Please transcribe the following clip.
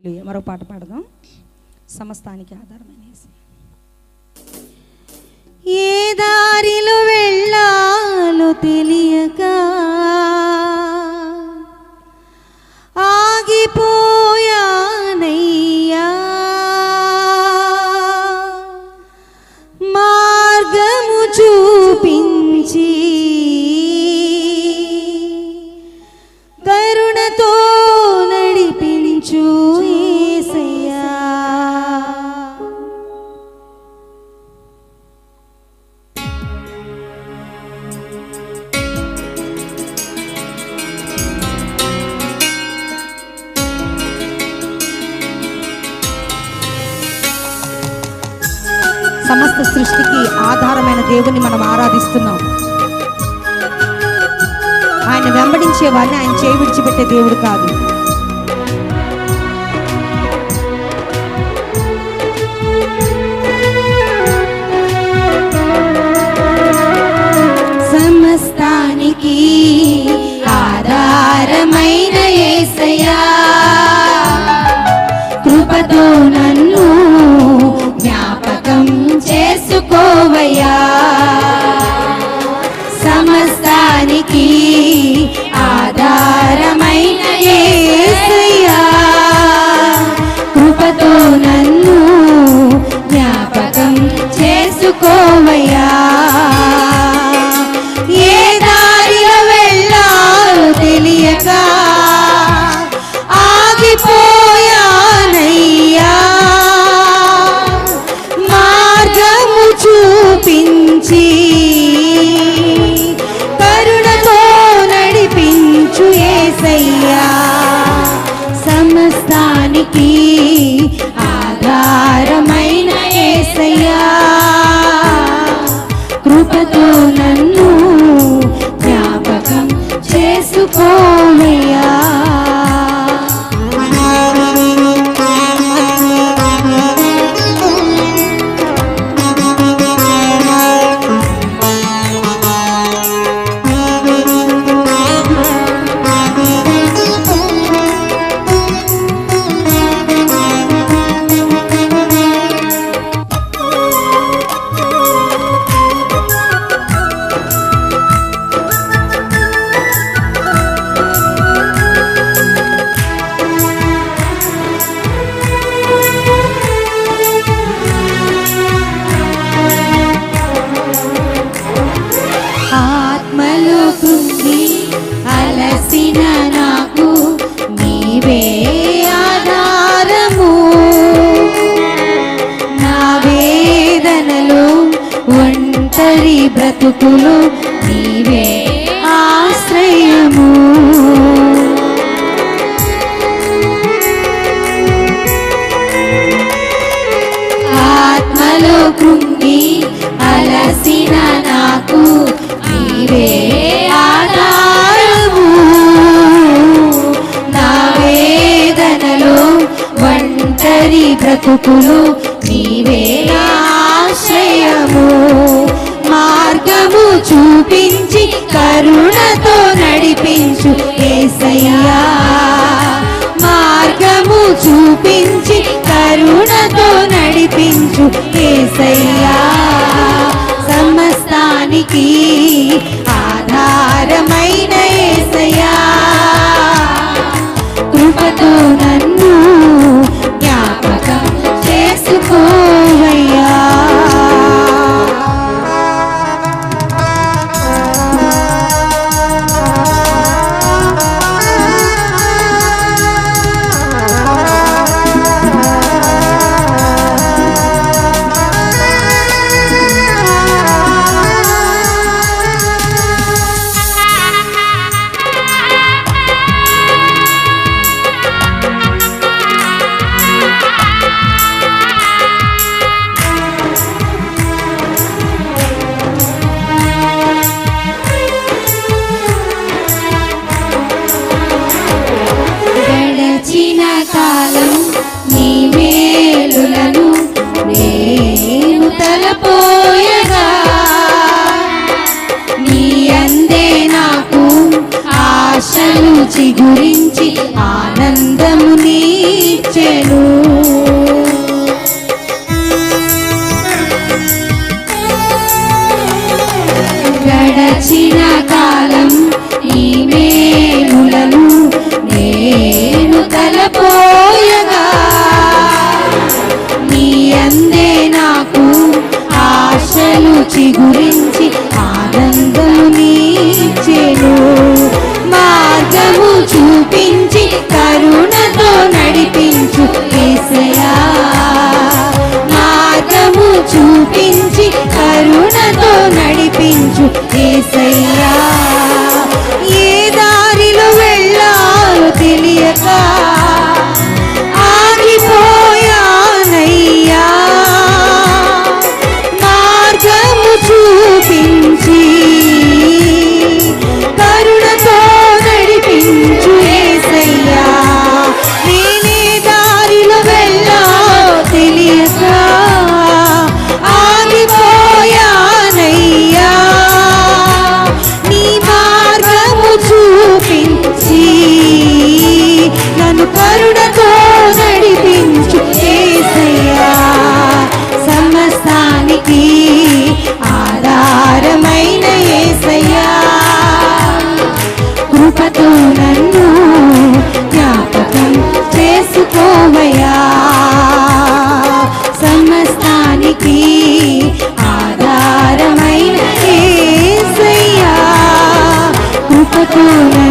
మరో పాట పాడదాం. సమస్తానికి ఆధారమైన ఏ దారిలో వెళ్ళాలో తెలియక సమస్త సృష్టికి ఆధారమైన దేవుని మనం ఆరాధిస్తున్నాం. ఆయన వెంబడించే వారిని ఆయన చేయి విడిచిపెట్టే దేవుడు కాదు. సమస్తానికి ఆధారమైన ఏసయా కృపతో నన్ను చేసుకోవయ్యా వారి బ్రతుకులు నీవే ఆశ్రయము. ఆత్మలో కృంగి అలసిన నాకు నీవే ఆధారము. నా వేదనలో ఒంటరి బ్రతుకులు నీవే ఆశ్రయము. చూపించి కరుణతో నడిపించు ఏసయ్యా సమస్తానికి ఆశలు చిగురించి ఆనందము నీ గడచిన కాలం ఈ మేములను నేను తలపోయగా. నీ అందే నాకు ఆశలు చిగురి ti కృపతో నన్ను జ్ఞాపకం చేసుకోవయా సమస్తానికి ఆధారమైన కృపతో నన్ను